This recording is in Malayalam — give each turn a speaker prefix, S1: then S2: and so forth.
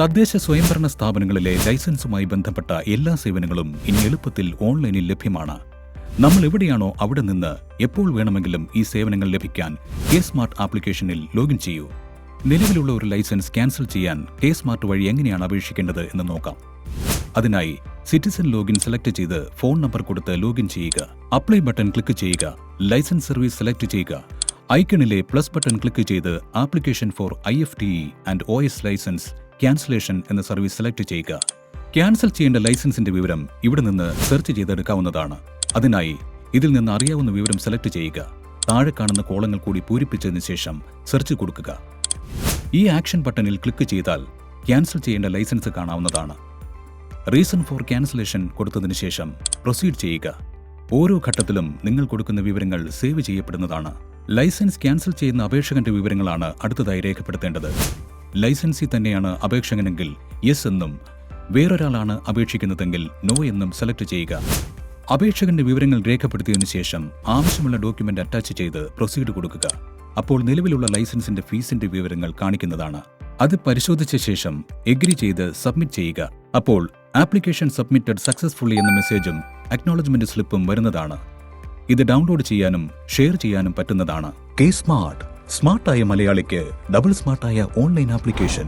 S1: തദ്ദേശ സ്വയംഭരണ സ്ഥാപനങ്ങളിലെ ലൈസൻസുമായി ബന്ധപ്പെട്ട എല്ലാ സേവനങ്ങളും ഇനി എളുപ്പത്തിൽ ഓൺലൈനിൽ ലഭ്യമാണ്. നമ്മൾ എവിടെയാണോ അവിടെ നിന്ന് എപ്പോൾ വേണമെങ്കിലും ഈ സേവനങ്ങൾ ലഭിക്കാൻ കെ സ്മാർട്ട് ആപ്ലിക്കേഷനിൽ ലോഗിൻ ചെയ്യൂ. നിലവിലുള്ള ഒരു ലൈസൻസ് ക്യാൻസൽ ചെയ്യാൻ കെ സ്മാർട്ട് വഴി എങ്ങനെയാണ് അപേക്ഷിക്കേണ്ടത് എന്ന് നോക്കാം. അതിനായി സിറ്റിസൺ ലോഗിൻ സെലക്ട് ചെയ്ത് ഫോൺ നമ്പർ കൊടുത്ത് ലോഗിൻ ചെയ്യുക. അപ്ലൈ ബട്ടൺ ക്ലിക്ക് ചെയ്യുക. ലൈസൻസ് സർവീസ് സെലക്ട് ചെയ്യുക. ഐക്കണിലെ പ്ലസ് ബട്ടൺ ക്ലിക്ക് ചെയ്ത് application for I F T and O S licence cancellation എന്ന സർവീസ് സെലക്ട് ചെയ്യുക. ക്യാൻസൽ ചെയ്യേണ്ട ലൈസൻസിന്റെ വിവരം ഇവിടെ നിന്ന് സെർച്ച് ചെയ്തെടുക്കാവുന്നതാണ്. അതിനായി ഇതിൽ നിന്ന് അറിയാവുന്ന വിവരം സെലക്ട് ചെയ്യുക. താഴെ കാണുന്ന കോളങ്ങൾ കൂടി പൂരിപ്പിച്ചതിന് ശേഷം സെർച്ച് കൊടുക്കുക. ഈ ആക്ഷൻ ബട്ടണിൽ ക്ലിക്ക് ചെയ്താൽ ക്യാൻസൽ ചെയ്യേണ്ട ലൈസൻസ് കാണാവുന്നതാണ്. റീസൺ ഫോർ ക്യാൻസലേഷൻ കൊടുത്തതിന് ശേഷം പ്രൊസീഡ് ചെയ്യുക. ഓരോ ഘട്ടത്തിലും നിങ്ങൾ കൊടുക്കുന്ന വിവരങ്ങൾ സേവ് ചെയ്യപ്പെടുന്നതാണ്. ലൈസൻസ് ക്യാൻസൽ ചെയ്യുന്ന അപേക്ഷകന്റെ വിവരങ്ങളാണ് അടുത്തതായി രേഖപ്പെടുത്തേണ്ടത്. ലൈസൻസി തന്നെയാണ് അപേക്ഷകനെങ്കിൽ യെസ് എന്നും വേറൊരാളാണ് അപേക്ഷിക്കുന്നതെങ്കിൽ നോ എന്നും സെലക്ട് ചെയ്യുക. അപേക്ഷകന്റെ വിവരങ്ങൾ രേഖപ്പെടുത്തിയതിനു ശേഷം ആവശ്യമുള്ള ഡോക്യുമെന്റ് അറ്റാച്ച് ചെയ്ത് പ്രൊസീഡ് കൊടുക്കുക. അപ്പോൾ നിലവിലുള്ള ലൈസൻസിന്റെ ഫീസിന്റെ വിവരങ്ങൾ കാണിക്കുന്നതാണ്. അത് പരിശോധിച്ച ശേഷം എഗ്രി ചെയ്ത് സബ്മിറ്റ് ചെയ്യുക. അപ്പോൾ ആപ്ലിക്കേഷൻ സബ്മിറ്റഡ് സക്സസ്ഫുള്ളി എന്ന മെസ്സേജും അക്നോളജ്മെന്റ് സ്ലിപ്പും വരുന്നതാണ്. ഇത് ഡൗൺലോഡ് ചെയ്യാനും ഷെയർ ചെയ്യാനും പറ്റുന്നതാണ്. കെ സ്മാർട്ട് സ്മാർട്ടായ മലയാളിക്ക് ഡബിൾ സ്മാർട്ടായ ഓൺലൈൻ ആപ്ലിക്കേഷൻ